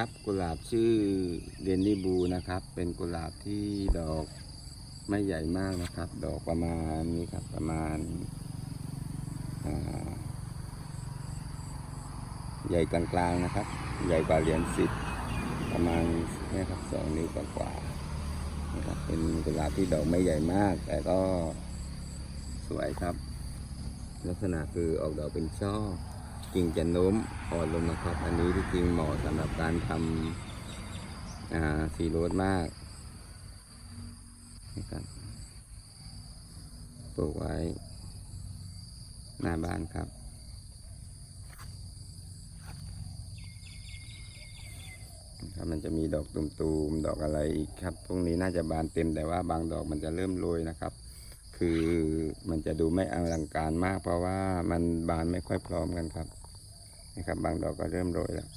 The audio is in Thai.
ครับกุหลาบชื่อเดนนี่บูนะครับ เป็นกุหลาบที่ดอกไม่ใหญ่มากนะครับ ดอกประมาณนี้ครับประมาณใหญ่กลางๆนะครับ ใหญ่กว่าเหรียญสิบประมาณนี่ครับสองนิ้วกว่าๆนะครับเป็นกุหลาบที่ดอกไม่ใหญ่มาก แต่ก็สวยครับ ลักษณะคือออกดอกเป็นช่อ กิ่งจะโน้มอ่อนลงนะครับ อันนี้ที่จริงเหมาะสำหรับการทำอ่าสีโรสมากนะครับปลูกไว้หน้าบ้านครับนะครับมันจะมีดอกตุ่มๆ ดอกอะไรอีกครับ พวกนี้น่าจะบานเต็มแต่ว่าบางดอกมันจะเริ่มโรยนะครับ คือมันจะดูไม่อลังการมากเพราะว่ามันบานไม่ค่อยพร้อมกันครับ นะครับบางดอกก็เริ่มโรยแล้ว